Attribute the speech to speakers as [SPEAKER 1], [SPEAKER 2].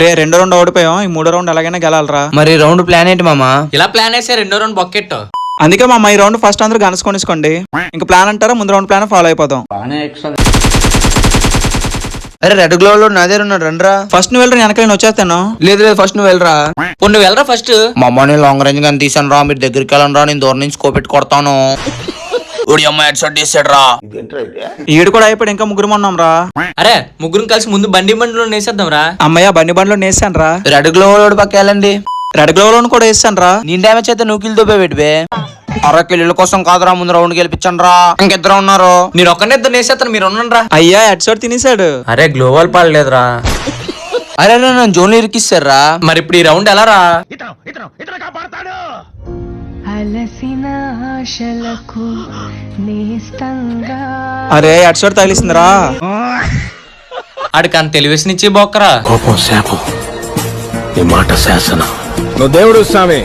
[SPEAKER 1] రే రెండో రౌండ్ ఓడిపోయాం. ఈ మూడో రౌండ్ ఎలాగైనా గెలాలరా.
[SPEAKER 2] మరి రౌండ్ ప్లాన్ ఏంటి మామా?
[SPEAKER 3] ఇలా ప్లాన్ వేసే రెండో రౌండ్ బొక్కెట్టు.
[SPEAKER 1] అందుకే మా ఈ రౌండ్ ఫస్ట్ అందరూ గన్స్ కొనేసుకోండి ఇంకా ప్లాన్ అంటారా? ముందు రౌండ్ ప్లాన్ ఫాలో అయిపోతాం
[SPEAKER 2] అరే రెడ్ గ్లో లో నా దగ్గర ఉన్నాడు రండ్రా.
[SPEAKER 1] ఫస్ట్ నువ్వు వెళ్ళరా వెనక నేను వచ్చేస్తాను.
[SPEAKER 2] లేదు లేదు ఫస్ట్ నువ్వు వెళ్ళరా.
[SPEAKER 3] ఇప్పుడు నువ్వు వెళ్ళరా ఫస్ట్?
[SPEAKER 2] మా అమ్మ నేను లాంగ్ రేంజ్ గాని తీసాను రా మీరు దగ్గరికి వెళ్ళను రా నేను దూరం నుంచి కోపెట్టి కొడతాను. ఉడి అమ్మ హెడ్ షాట్ తీసాడు రా
[SPEAKER 1] ఈడు కూడా అయిపోయి ఇంకా ముగ్గురు ఉన్నాం రా
[SPEAKER 3] అరే ముగ్గురం కలిసి ముందు బండి బండిలో వేసేద్దాం రా
[SPEAKER 1] అమ్మయ్య బండి బండిలో నేసాను రా
[SPEAKER 2] రెడ్ గ్లో పక్క వెళ్ళండి.
[SPEAKER 1] రెడ్ గ్లో లోన్ కూడా వేసాను రా
[SPEAKER 2] నేను డ్యామేజ్ అయితే నువ్వు కిల్తో పెట్టివే అర కిల్లుల కోసం కాదురా ముందు రౌండ్ గెలిపించండి రా ఇంకిద్దరు ఉన్నారు.
[SPEAKER 3] నేను ఒక్కనే ఇద్దరు వేసేస్తాను మీరు ఉండండి రా
[SPEAKER 1] అయ్యా హెడ్ షాట్ తినేసాడు
[SPEAKER 3] అరే గ్లోబల్ పాడలేదురా
[SPEAKER 2] అరే నన్ను జోన్లో ఇరికిస్తారా
[SPEAKER 3] మరి ఇప్పుడు ఈ రౌండ్ ఎలా రా
[SPEAKER 4] అలసిన ఆశలకు నేస్తంగా
[SPEAKER 1] అరే షాట్ తగిలిస్తుందిరా.
[SPEAKER 3] ఆడికి అంత తెలివేసినిచ్చి బొక్కరా?
[SPEAKER 5] కోపం శాపం. నీ మాట శాసనం.
[SPEAKER 6] నువ్వు దేవుడు స్వామి.